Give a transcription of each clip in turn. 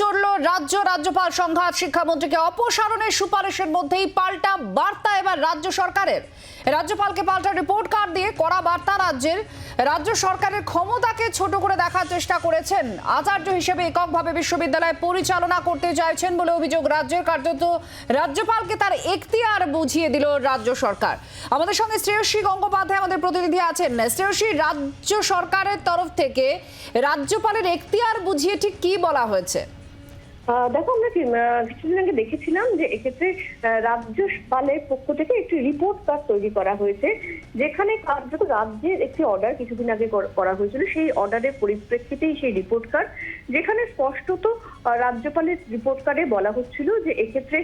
চড়ল রাজ্য রাজ্যপাল সংঘাত। শিক্ষামন্ত্রীকে অপসারণের সুপারিশের মধ্যেই পাল্টা বার্তা এবার রাজ্য সরকারের। রাজ্যপালকে পাল্টা রিপোর্ট কার্ড দিয়ে করা বার্তা রাজ্যের। রাজ্য সরকারের ক্ষমতাকে ছোট করে দেখার চেষ্টা করেছেন। আচার্য হিসেবে এককভাবে বিশ্ববিদ্যালয় পরিচালনা করতে চাইছেন বলে অভিযোগ রাজ্যের কার্যত। রাজ্যপালকে তার এখতিয়ার বুঝিয়ে দিল রাজ্য সরকার। আমাদের সঙ্গে শ্রেয়সী গঙ্গোপাধ্যায় আমাদের প্রতিনিধি আছেন। শ্রেয়সী, রাজ্য সরকারের তরফ থেকে রাজ্যপালের এখতিয়ার বুঝিয়ে ঠিক কি বলা হয়েছে? দেখো আমরা কিছুদিন আগে দেখেছিলাম যে এক্ষেত্রে আহ, রাজ্যপালের পক্ষ থেকে একটি রিপোর্ট কার্ড তৈরি করা হয়েছে যেখানে কার্যত রাজ্যের একটি অর্ডার কিছুদিন আগে করা হয়েছিল। সেই অর্ডারের পরিপ্রেক্ষিতেই সেই রিপোর্ট কার্ড যেখানে স্পষ্টত রাজ্যপালের রিপোর্ট কার্ডে বলা হচ্ছিল যে এক্ষেত্রে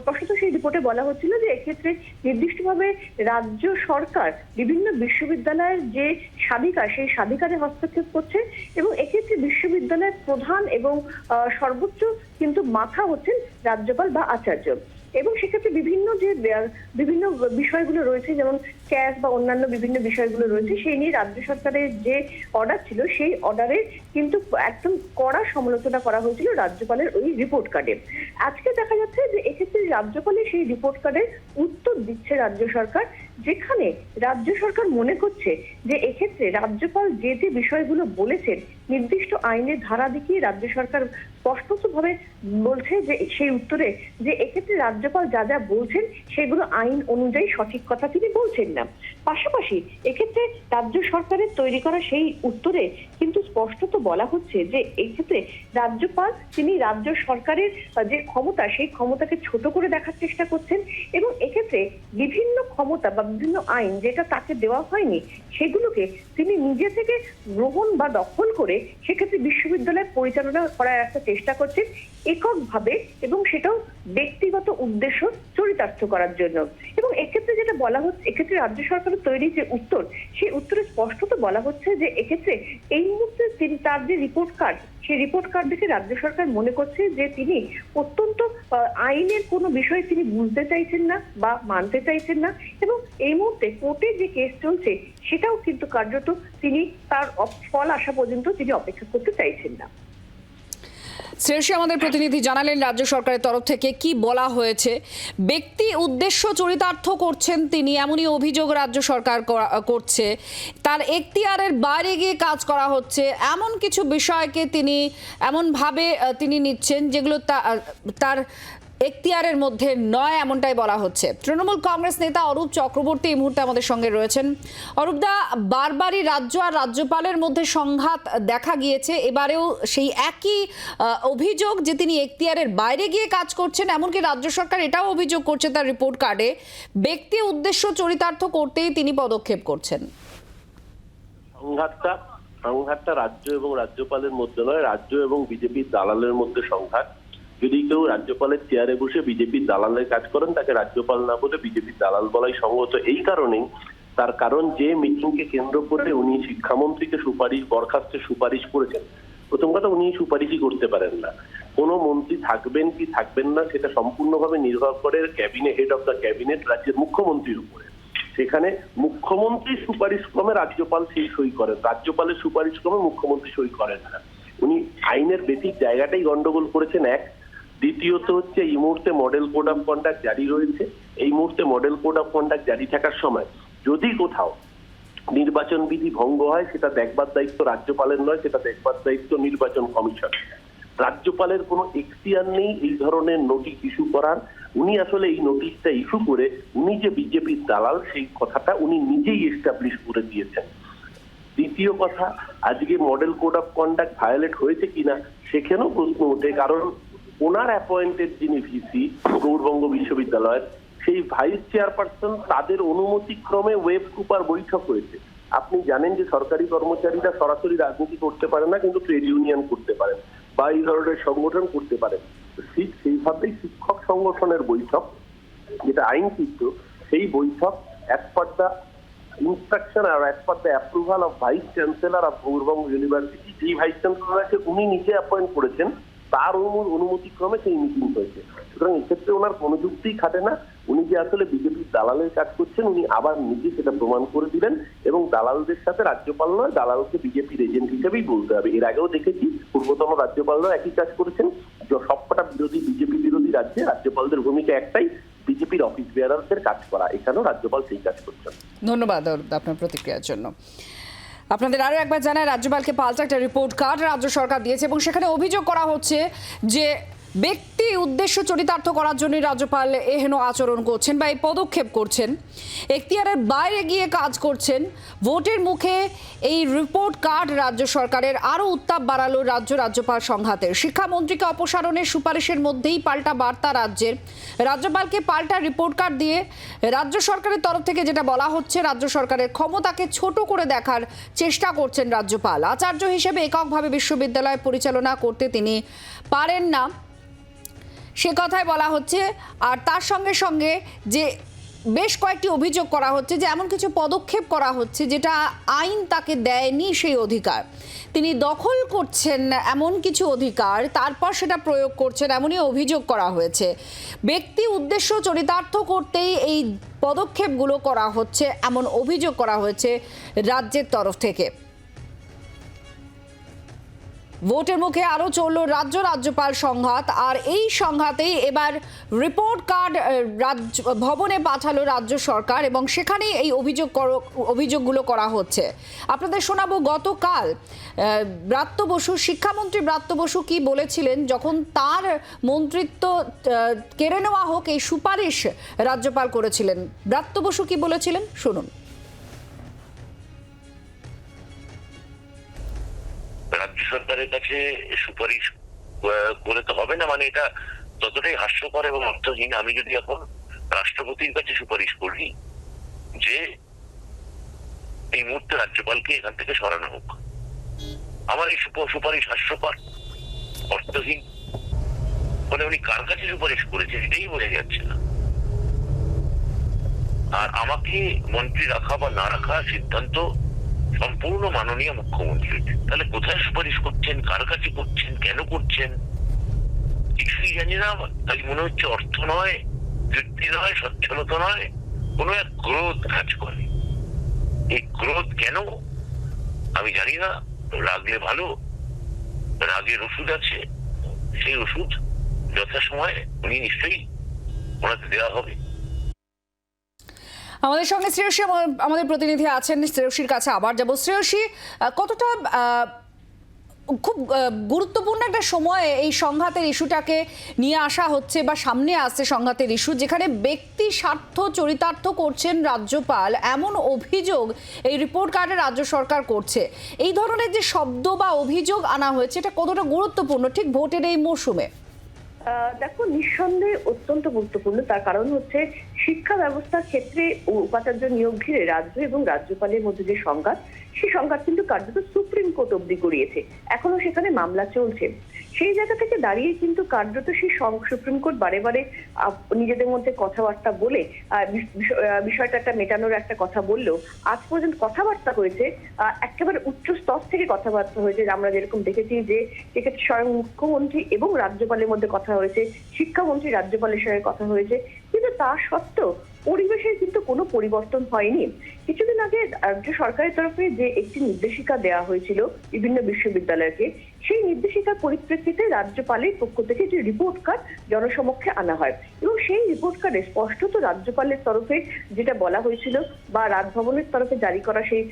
স্পষ্টত সেই রিপোর্টে বলা হচ্ছিল যে এক্ষেত্রে নির্দিষ্টভাবে রাজ্য সরকার, বিভিন্ন বিশ্ববিদ্যালয়ের যে স্বাধিকার সেই স্বাধিকারে হস্তক্ষেপ করছে এবং এক্ষেত্রে বিশ্ববিদ্যালয়ের প্রধান এবং সর্বোচ্চ কিন্তু মাথা হচ্ছেন রাজ্যপাল বা আচার্য। এবং সেক্ষেত্রে বিভিন্ন যে বিভিন্ন বিষয়গুলো রয়েছে, যেমন ক্যাশ বা অন্যান্য বিভিন্ন বিষয়গুলো রয়েছে, সেই নিয়ে রাজ্য সরকারের যে অর্ডার ছিল, সেই অর্ডারের কিন্তু একদম কড়া সমালোচনা করা হয়েছিল রাজ্যপালের ওই রিপোর্ট কার্ডে আজকে দেখা যাচ্ছে যে এক্ষেত্রে রাজ্যপালের সেই রিপোর্ট কার্ডের উত্তর দিচ্ছে রাজ্য সরকার, যেখানে রাজ্য সরকার মনে করছে যে এক্ষেত্রে রাজ্যপাল যে যে বিষয়গুলো বলেছেন নির্দিষ্ট আইনের ধারা দেখিয়ে রাজ্য সরকার স্পষ্টতভাবে বলছে যে, সেই উত্তরে যে এক্ষেত্রে রাজ্যপাল যা যা বলছেন সেগুলো আইন অনুযায়ী সঠিক কথা তিনি বলছেন না। পাশাপাশি এক্ষেত্রে রাজ্য সরকারের তৈরি করা সেই উত্তরে কিন্তু স্পষ্টত বলা হচ্ছে যে এই ক্ষেত্রে রাজ্যপাল তিনি রাজ্য সরকারের যে ক্ষমতা, সেই ক্ষমতাকে ছোট করে দেখার চেষ্টা করছেন এবং এক্ষেত্রে বিভিন্ন ক্ষমতা বা বিভিন্ন আইন যেটা তাকে দেওয়া হয়নি, সেগুলোকে তিনি নিজে থেকে গ্রহণ বা দখল করে সেক্ষেত্রে বিশ্ববিদ্যালয় পরিচালনা করার একটা চেষ্টা করছেন এককভাবে এবং সেটাও ব্যক্তিগত উদ্দেশ্য চরিতার্থ করার জন্য। এবং এক্ষেত্রে যেটা বলা হচ্ছে, এক্ষেত্রে রাজ্য সরকারের তৈরি যে উত্তর, সেই উত্তরে স্পষ্টত বলা হচ্ছে যে এক্ষেত্রে এই মুহূর্তে তার যে রিপোর্ট কার্ড সেই রিপোর্ট কার্ড দেখে রাজ্য সরকার মনে করছে যে তিনি অত্যন্ত আইনের কোনো বিষয় তিনি বুঝতে চাইছেন না বা মানতে চাইছেন না এবং এই মুহূর্তে কোর্টে যে কেস চলছে সেটাও কিন্তু কার্যত তিনি তার ফল আসা পর্যন্ত তিনি অপেক্ষা করতে চাইছেন না। শ্রেয়সী আমাদের প্রতিনিধি জানালেন রাজ্য সরকারের তরফ থেকে কি বলা হয়েছে। ব্যক্তি উদ্দেশ্য চরিতার্থ করছেন তিনি, এমনই অভিযোগ রাজ্য সরকার করা- করছে। তার এখতিয়ারের বাইরে গিয়ে কাজ করা হচ্ছে। এমন কিছু বিষয়কে তিনি এমনভাবে তিনি নিচ্ছেন যেগুলো তার এখতিয়ারের মধ্যে নয় এমনটাই বলা হচ্ছে। তৃণমূল কংগ্রেস নেতা অরূপ চক্রবর্তী এই মুহূর্তে আমাদের সঙ্গে রয়েছেন। অরূপদা বারবারই রাজ্য আর রাজ্যপালের মধ্যে সংঘাত দেখা গিয়েছে। এবারেও সেই একই অভিযোগ যে তিনি এখতিয়ারের বাইরে গিয়ে কাজ করছেন, এমনকি রাজ্য সরকার এটাও অভিযোগ করছে তার রিপোর্ট কার্ডে। ব্যক্তি উদ্দেশ্য চরিতার্থ করতেই তিনি পদক্ষেপ করছেন। সংঘাতটা সংঘাতটা রাজ্য এবং রাজ্যপালের মধ্যে নয়, রাজ্য এবং বিজেপির দালালের মধ্যে সংঘাত। যদি কেউ রাজ্যপালের চেয়ারে বসে বিজেপির দালালের কাজ করেন, তাকে রাজ্যপাল না বলে বিজেপির দালাল বলাই সম্ভবত এই কারণেই তার কারণ যে মিটিংকে কেন্দ্র করে উনি শিক্ষামন্ত্রীকে সুপারিশ, বরখাস্তের সুপারিশ করেছেন, প্রথম কথা উনি সুপারিশই করতে পারেন না। কোনো মন্ত্রী থাকবেন কি থাকবেন না সেটা সম্পূর্ণভাবে নির্ভর করে cabinet head of the cabinet রাজ্যের মুখ্যমন্ত্রীর উপরে। সেখানে মুখ্যমন্ত্রী সুপারিশ ক্রমে রাজ্যপাল সেই সই করেন, রাজ্যপালের সুপারিশ ক্রমে মুখ্যমন্ত্রী সই করেন না। উনি আইনের বেসিক জায়গাটাই গন্ডগোল করেছেন, এক। দ্বিতীয়ত হচ্ছে এই মুহূর্তে মডেল কোড অফ কন্ডাক্ট জারি রয়েছে। এই মুহূর্তে মডেল কোড অফ কন্ডাক্ট জারি থাকার সময় যদি কোথাও নির্বাচন বিধি ভঙ্গ হয়, সেটা দেখবার দায়িত্ব রাজ্যপালের নয়, সেটা দেখবার দায়িত্ব নির্বাচন কমিশন। রাজ্যপালের কোনো এখতিয়ার নেই এই ধরনের নোটিশ ইস্যু করার। উনি আসলে এই নোটিশটা ইস্যু করে উনি যে বিজেপির দালাল, সেই কথাটা উনি নিজেই এস্টাবলিশ করে দিয়েছেন। দ্বিতীয় কথা, আজকে model code of conduct violate হয়েছে কিনা, সেখানেও প্রশ্ন ওঠে। কারণ ওনার অ্যাপয়েন্টেড যিনি ভিসি গৌরবঙ্গ বিশ্ববিদ্যালয়ের, সেই ভাইস চেয়ারপারসন তাদের অনুমতিক্রমে ওয়েব কুপার বৈঠক হয়েছে। আপনি জানেন যে সরকারি কর্মচারীরা সরাসরি রাজনীতি করতে পারে না, কিন্তু ট্রেড ইউনিয়ন করতে পারেন বা এই ধরনের সংগঠন করতে পারেন। ঠিক সেইভাবেই শিক্ষক সংগঠনের বৈঠক, যেটা আইনকৃত, সেই বৈঠক as per the instruction R as per the approval of vice chancellor of Gour Banga university যেই ভাইস চ্যান্সেলর আছে উনি নিজে অ্যাপয়েন্ট করেছেন। তার অনু- অনুমতিক্রমে সেই মিটিং হয়েছে। সুতরাং এক্ষেত্রে ওনার কোনো যুক্তিই খাটে না। উনি যে আসলে বিজেপির দালালের কাজ করছেন, উনি আবার নিজে সেটা প্রমাণ করে দিলেন এবং দালালদের সাথে রাজ্যপাল নয়, দালালকে বিজেপির এজেন্ট হিসেবেই বলতে হবে। এর আগেও দেখেছি, পূর্বতন রাজ্যপালরাও একই কাজ করেছেন। সবকটা বিরোধী, বিজেপি বিরোধী রাজ্যে রাজ্যপালদের ভূমিকা একটাই, বিজেপির অফিস বেয়ারারদের কাজ করা। এখানেও রাজ্যপাল সেই কাজ করছেন। ধন্যবাদ আপনার প্রতিক্রিয়ার জন্য। আপনাদের আরও একবার জানায় রাজ্যপালকে পাল্টা একটা রিপোর্ট কার্ড রাজ্য সরকার দিয়েছে এবং সেখানে অভিযোগ করা হচ্ছে যে ব্যক্তি উদ্দেশ্য চরিতার্থ করার জন্য রাজ্যপাল এহেন আচরণ করছেন বা এই পদক্ষেপ করছেন। এখতিয়ারের বাইরে গিয়ে কাজ করছেন। ভোটের মুখে এই রিপোর্ট কার্ড রাজ্য সরকারের আরও উত্তাপ বাড়ালো রাজ্য রাজ্যপাল সংঘাতের। শিক্ষামন্ত্রীকে অপসারণের সুপারিশের মধ্যেই পাল্টা বার্তা রাজ্যের। রাজ্যপালকে পাল্টা রিপোর্ট কার্ড দিয়ে রাজ্য সরকারের তরফ থেকে যেটা বলা হচ্ছে, রাজ্য সরকারের ক্ষমতাকে ছোট করে দেখার চেষ্টা করছেন রাজ্যপাল। আচার্য হিসেবে এককভাবে বিশ্ববিদ্যালয় পরিচালনা করতে তিনি পারেন না। সে কথাই বলা হচ্ছে। আর তার সঙ্গে সঙ্গে যে বেশ কয়েকটি অভিযোগ করা হচ্ছে যে এমন কিছু পদক্ষেপ করা হচ্ছে যেটা আইন তাকে দেয়নি সেই অধিকার। তিনি দখল করছেন এমন কিছু অধিকার, তারপর সেটা প্রয়োগ করছেন এমনই অভিযোগ করা হয়েছে। ব্যক্তি উদ্দেশ্য চরিতার্থ করতেই এই পদক্ষেপগুলো করা হচ্ছে, এমন অভিযোগ করা হয়েছে রাজ্যের তরফ থেকে। ভোটের মুখে আরও চলল রাজ্য রাজ্যপাল সংঘাত, আর এই সংঘাতেই এবার রিপোর্ট কার্ড রাজ্য, ভবনে পাঠালো রাজ্য সরকার এবং সেখানেই এই অভিযোগ অভিযোগগুলো করা হচ্ছে। আপনাদের শোনাবো গতকাল ব্রাত্য বসু, শিক্ষামন্ত্রী ব্রাত্য বসু কি বলেছিলেন যখন তার মন্ত্রিত্ব কেড়ে নেওয়া হোক এই সুপারিশ রাজ্যপাল করেছিলেন। ব্রাত্য বসু কি বলেছিলেন? শুনুন। সরকারের কাছে সুপারিশ করে তো হবে না মানে এটা ততটাই হাস্যকর এবং অর্থহীন। আমি যদি এখন রাষ্ট্রপতির কাছে সুপারিশ করি যে এই মুহূর্তে রাজ্যপালকে এখান থেকে সরানো হোক, আমার এই সুপ- সুপারিশ হাস্যকর, অর্থহীন। মানে উনি কার কাছে সুপারিশ করেছেন এটাই বোঝা যাচ্ছে না। আর আমাকে মন্ত্রী রাখা বা না রাখা সিদ্ধান্ত সম্পূর্ণ মাননীয় মুখ্যমন্ত্রী। তাহলে কোথায় সুপারিশ করছেন? কার কাছে করছেন? কেন করছেন? কিছুই জানি না তাই মনে হচ্ছে অর্থ নয়, যুক্তি নয়, সচ্ছলতা নয়, কোনো এক ক্রোধ কাজ করে। এই ক্রোধ কেন? আমি জানি না। রাগলে ভালো, রাগের ওষুধ আছে। সেই ওষুধ যথাসময়ে উনি নিশ্চয়ই ওনাকে দেওয়া হবে। আমাদের সঙ্গে শ্রেয়সী আমাদের প্রতিনিধি আছেন। শ্রেয়সীর কাছে আবার যাব। শ্রেয়সী কতটা খুব গুরুত্বপূর্ণ একটা সময়ে এই সংঘাতের ইস্যুটাকে নিয়ে আসা হচ্ছে বা সামনে আসছে সংঘাতের ইস্যু, যেখানে ব্যক্তি স্বার্থ চরিতার্থ করছেন রাজ্যপাল, এমন অভিযোগ এই রিপোর্ট কার্ডে রাজ্য সরকার করছে। এই ধরনের যে শব্দ বা অভিযোগ আনা হয়েছে, এটা কতটা গুরুত্বপূর্ণ? ঠিক ভোটের এই মৌসুমে দেখো, নিঃসন্দেহে অত্যন্ত গুরুত্বপূর্ণ। তার কারণ হচ্ছে শিক্ষা ব্যবস্থার ক্ষেত্রে উপাচার্য নিয়োগ ঘিরে রাজ্য এবং রাজ্যপালের মধ্যে যে সংঘাত, সেই সংঘাত কিন্তু কার্যত সুপ্রিম কোর্ট অব্দি গড়িয়েছে। এখনও সেখানে মামলা চলছে। সেই জায়গা থেকে দাঁড়িয়ে কিন্তু কার্যত সেই সুপ্রিম কোর্ট বারে বারে নিজেদের মধ্যে কথাবার্তা বলে বিষয়টা একটা মেটানোর একটা কথা বললেও আজ পর্যন্ত কথাবার্তা হয়েছে একেবারে উচ্চ স্তর থেকে কথাবার্তা হয়েছে। আমরা যেরকম দেখেছি যে সেক্ষেত্রে স্বয়ং মুখ্যমন্ত্রী এবং রাজ্যপালের মধ্যে কথা হয়েছে, শিক্ষামন্ত্রী রাজ্যপালের সঙ্গে কথা হয়েছে। তা সত্ত্বেও পরিবেশের কিন্তু কোনো পরিবর্তন হয়নি। কিছুদিন আগে রাজ্য সরকারের তরফে যে একটি নির্দেশিকা দেওয়া হয়েছিল বিভিন্ন বিশ্ববিদ্যালয়কে সেই নির্দেশিকার পরিপ্রেক্ষিতে রাজ্যপালের পক্ষ থেকে যে রিপোর্ট কার্ড জনসমক্ষে আনা হয়, এবং সেই রিপোর্ট কার্ডে স্পষ্টত রাজ্যপালের তরফে যেটা বলা হয়েছিল বা রাজভবনের তরফে জারি করা সেই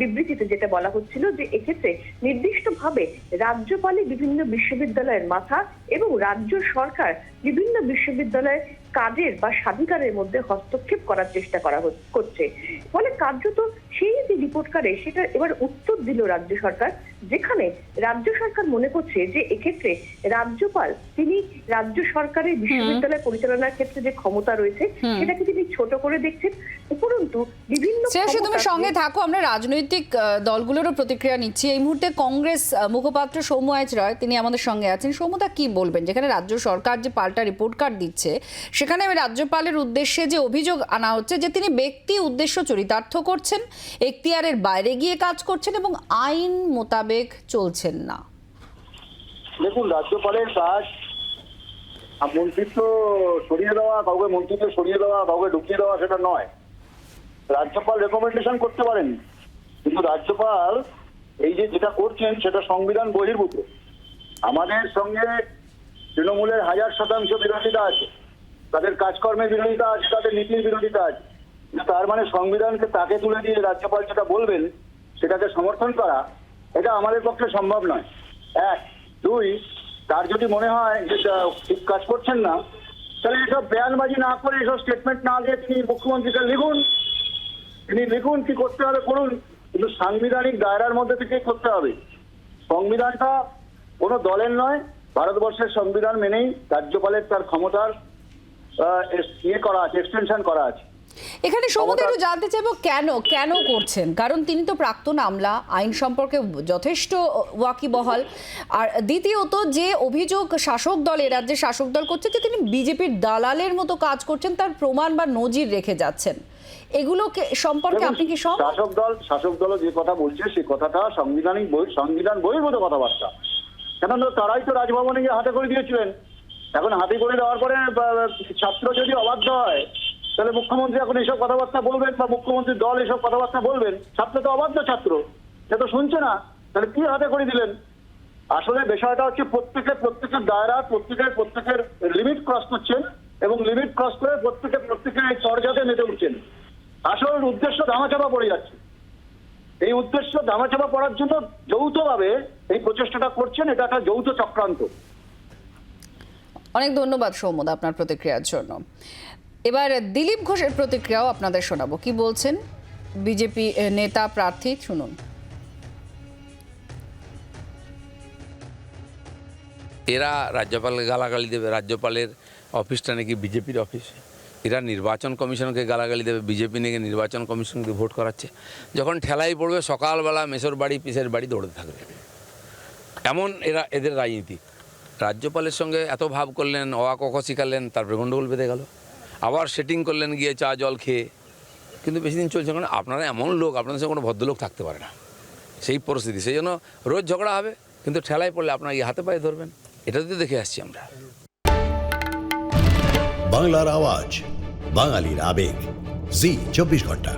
বিবৃতিতে যেটা বলা হচ্ছিল যে এক্ষেত্রে নির্দিষ্টভাবে রাজ্যপালই বিভিন্ন বিশ্ববিদ্যালয়ের মাথা এবং রাজ্য সরকার বিভিন্ন বিশ্ববিদ্যালয়ের কাজের বা স্বাধিকারের মধ্যে হস্তক্ষেপ করার চেষ্টা করা করছে। ফলে কার্যত সেই যে রিপোর্ট কার্ডে সেটা এবার উত্তর দিল রাজ্য সরকার যেখানে রাজ্য সরকার মনে করছে যে এক্ষেত্রে রাজ্যপাল তিনি রাজ্য সরকারের বিশ্ববিদ্যালয় পরিচালনার ক্ষেত্রে যে ক্ষমতা রয়েছে সেটাকে তিনি ছোট করে দেখছেন উপরন্তু বিভিন্ন তুমি সঙ্গে থাকো আমরা রাজনৈতিক দলগুলোরও প্রতিক্রিয়া নিচ্ছি। এই মুহূর্তে কংগ্রেস মুখপাত্র সৌম্য আইচ রায় তিনি আমাদের সঙ্গে আছেন। সৌম্যদা কি বলবেন? যেখানে রাজ্য সরকার যে পাল্টা রিপোর্ট কার্ড দিচ্ছে সেখানে রাজ্যপালের উদ্দেশ্যে যে অভিযোগ আনা হচ্ছে যে তিনি ব্যক্তি উদ্দেশ্য চরিতার্থ করছেন এখতিয়ারের বাইরে গিয়ে কাজ করছেন এবং আইন মোতাবেক চলছেন না। দেখুন, রাজ্যপালের কাজ মন্ত্রিত্ব সরিয়ে দেওয়া, কাউকে মন্ত্রিত্ব সরিয়ে দেওয়া, কাউকে ঢুকিয়ে দেওয়া সেটা নয়। রাজ্যপাল রেকমেন্ডেশন করতে পারেন কিন্তু রাজ্যপাল এই যে যেটা করছেন, সেটা সংবিধান বহির্ভূত। আমাদের সঙ্গে তৃণমূলের হাজার শতাংশ বিরোধিতা আছে। তাদের কাজকর্মের বিরোধিতা আছে, তাদের নীতির বিরোধিতা আছে। তার মানে সংবিধানকে তাকে তুলে দিয়ে রাজ্যপাল যেটা বলবেন, সেটাকে সমর্থন করা এটা আমাদের পক্ষে সম্ভব নয়। এক, দুই, তার যদি মনে হয় যে ঠিক কাজ করছেন না, তাহলে এসব বেয়ানবাজি না করে এসব স্টেটমেন্ট না দিয়ে তিনি মুখ্যমন্ত্রীকে লিখুন। তিনি লিখুন কি করতে হবে করুন, কিন্তু সাংবিধানিক দায়রার মধ্যে থেকেই করতে হবে? সংবিধানটা কোনো দলের নয়, ভারতবর্ষের সংবিধান মেনেই রাজ্যপালের তার ক্ষমতার ইয়ে করা আছে এক্সটেনশন করা আছে। এখানে সমুদ্র একটু জানতে চাইব কেন কেন করছেন? কারণ তিনি তো প্রাক্তন আমলা আইন সম্পর্কে যথেষ্ট ওয়াকিবহাল। আর দ্বিতীয়ত যে অভিযোগ শাসক দল এ রাজ্যের শাসক দল করছে যে তিনি বিজেপির দালালের মতো কাজ করছেন তার প্রমাণ বা নজির রেখে যাচ্ছেন। এগুলোকে সম্পর্কে আপনি কি সব শাসক দল শাসক দল যে কথা বলছে সেই কথাটা সাংবিধানিক বই- সংবিধান বহির্ভূত কথাবার্তা। কেন তারাই তো রাজভবনে গিয়ে হাতে করে দিয়েছিলেন। এখন হাতে করে দেওয়ার পরে ছাত্র যদি অবাধ্য হয় তাহলে মুখ্যমন্ত্রী এখন এসব কথাবার্তা বলবেন বা মুখ্যমন্ত্রীর দল এসব কথাবার্তা বলবেন? ছাত্র তো অবাধ্য ছাত্র। সে তো শুনছে না। তাহলে কি হাতে করে দিলেন? আসলে বিষয়টা হচ্ছে প্রত্যেকের প্রত্যেকের দায়রা, প্রত্যেকের প্রত্যেকের লিমিট ক্রস করছেন এবং লিমিট ক্রস করে প্রত্যেকে প্রত্যেকের এই চর্যাতে মেতে উঠছেন। আসল উদ্দেশ্য ধামাচাপা পড়ে যাচ্ছে। এই উদ্দেশ্য ধামাচাপা পড়ার জন্য যৌথভাবে এই প্রচেষ্টাটা করছেন, এটা একটা যৌথ চক্রান্ত। অনেক ধন্যবাদ সৌমদা আপনার প্রতিক্রিয়ার জন্য। এবার দিলীপ ঘোষের প্রতিক্রিয়াও আপনাদের শোনাবো। কি বলছেন বিজেপি নেতা প্রার্থী শুনুন। এরা রাজ্যপালকে গালাগালি দেবে, রাজ্যপালের অফিসটা নাকি বিজেপির অফিস? এরা নির্বাচন কমিশনকে গালাগালি দেবে, বিজেপি নাকি নির্বাচন কমিশনকে ভোট করাচ্ছে? যখন ঠেলাই পড়বে, সকালবেলা মেসর বাড়ি, পিসের বাড়ি দৌড়তে থাকবে। এমন এরা, এদের রাজনীতি। রাজ্যপালের সঙ্গে এত ভাব করলেন কক শিখালেন, তারপরে গণ্ডগোল বেঁধে গেল। আবার সেটিং করলেন গিয়ে চা, জল খেয়ে। কিন্তু বেশি দিন চলছে কারণ আপনারা এমন লোক, আপনাদের সঙ্গে কোনো ভদ্রলোক থাকতে পারে না। সেই পরিস্থিতি, সেই জন্য রোজ ঝগড়া হবে, কিন্তু ঠেলায় পড়লে আপনারা গিয়ে হাতে পায়ে ধরবেন। এটা তো দেখে আসছি আমরা। বাংলার আওয়াজ, বাঙালির আবেগ। জি, চব্বিশ ঘণ্টা।